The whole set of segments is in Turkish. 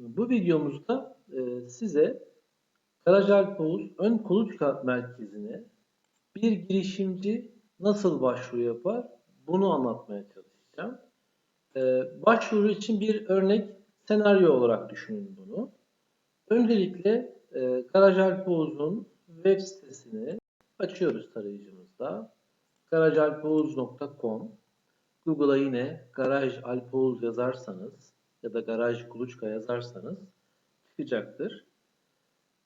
Bu videomuzda e, size Karacalp Oğuz Ön Kuluçka Merkezi'ne bir girişimci nasıl başvuru yapar bunu anlatmaya çalışacağım. E, başvuru için bir örnek senaryo olarak düşünün bunu. Öncelikle e, Karacalp Oğuz'un web sitesini açıyoruz tarayıcımızda. garajalpoğuz.com Google'a yine Garaj Alpoğuz yazarsanız ya da Garaj Kuluçka yazarsanız çıkacaktır.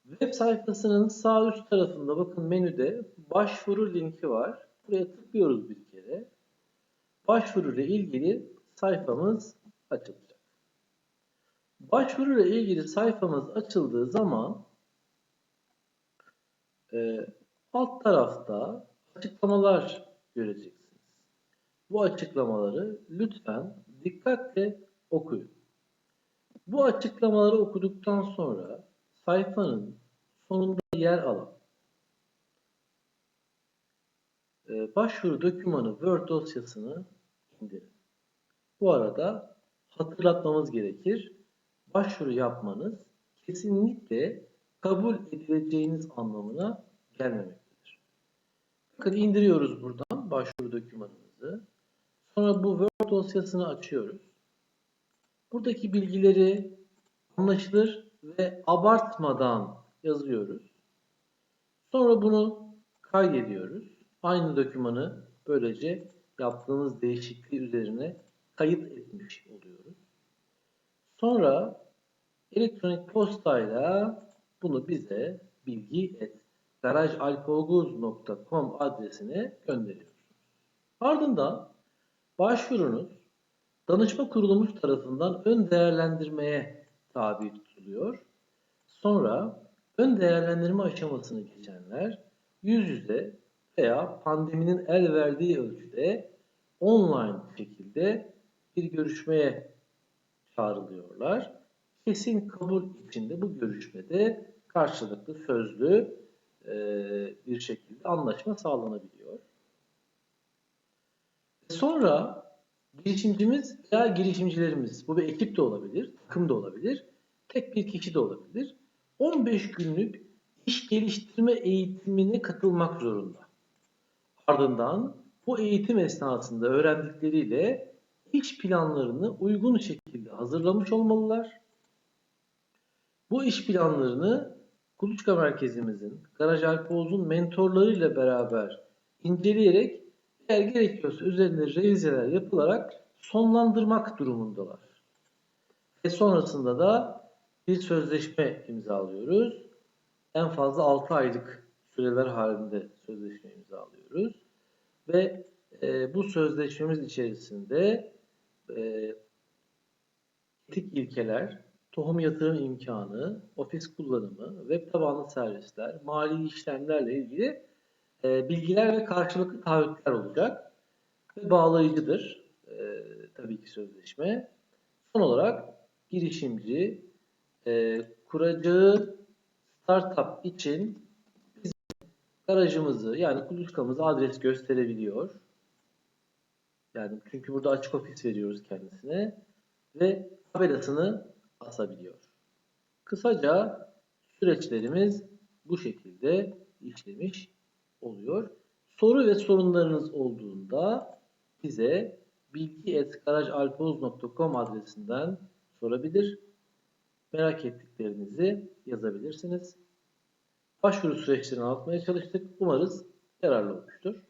Web sayfasının sağ üst tarafında bakın menüde başvuru linki var. Buraya tıklıyoruz bir kere. Başvuru ile ilgili sayfamız açılacak. Başvuru ile ilgili sayfamız açıldığı zaman e, alt tarafta açıklamalar göreceksiniz. Bu açıklamaları lütfen dikkatle okuyun. Bu açıklamaları okuduktan sonra sayfanın sonunda yer alan e, başvuru dokümanı Word dosyasını indirin. Bu arada hatırlatmamız gerekir. Başvuru yapmanız kesinlikle kabul edileceğiniz anlamına gelmemektedir. Bakın indiriyoruz buradan başvuru dokümanımızı. Sonra bu Word dosyasını açıyoruz. Buradaki bilgileri anlaşılır ve abartmadan yazıyoruz. Sonra bunu kaydediyoruz. Aynı dokümanı böylece yaptığımız değişikliği üzerine kayıt etmiş oluyoruz. Sonra elektronik postayla bunu bize bilgi et garajalpoguz.com adresine gönderiyoruz. Ardından başvurunuz danışma kurulumuz tarafından ön değerlendirmeye tabi tutuluyor. Sonra ön değerlendirme aşamasını geçenler yüz yüze veya pandeminin el verdiği ölçüde online şekilde bir görüşmeye çağrılıyorlar. Kesin kabul içinde bu görüşmede karşılıklı sözlü e, bir şekilde anlaşma sağlanabiliyor. Sonra girişimcimiz veya girişimcilerimiz, bu bir ekip de olabilir, takım da olabilir, tek bir kişi de olabilir. 15 günlük iş geliştirme eğitimine katılmak zorunda. Ardından bu eğitim esnasında öğrendikleriyle iş planlarını uygun şekilde hazırlamış olmalılar. Bu iş planlarını Kuluçka Merkezimizin, Garaj Alpoğuz'un mentorlarıyla beraber inceleyerek eğer gerekiyorsa üzerinde revizeler yapılarak sonlandırmak durumundalar. Ve sonrasında da bir sözleşme imzalıyoruz. En fazla 6 aylık süreler halinde sözleşme imzalıyoruz. Ve e, bu sözleşmemiz içerisinde e, etik ilkeler, tohum yatırım imkanı, ofis kullanımı, web tabanlı servisler, mali işlemlerle ilgili e, bilgiler ve karşılıklı taahhütler olacak. Ve bağlayıcıdır e, tabii ki sözleşme. Son olarak girişimci e, kuracağı startup için bizim garajımızı yani kuluçkamızı adres gösterebiliyor. Yani çünkü burada açık ofis veriyoruz kendisine ve tabelasını asabiliyor. Kısaca süreçlerimiz bu şekilde işlemiş oluyor. Soru ve sorunlarınız olduğunda bize bilgi.garajalpoz.com adresinden sorabilir. Merak ettiklerinizi yazabilirsiniz. Başvuru süreçlerini anlatmaya çalıştık. Umarız yararlı olmuştur.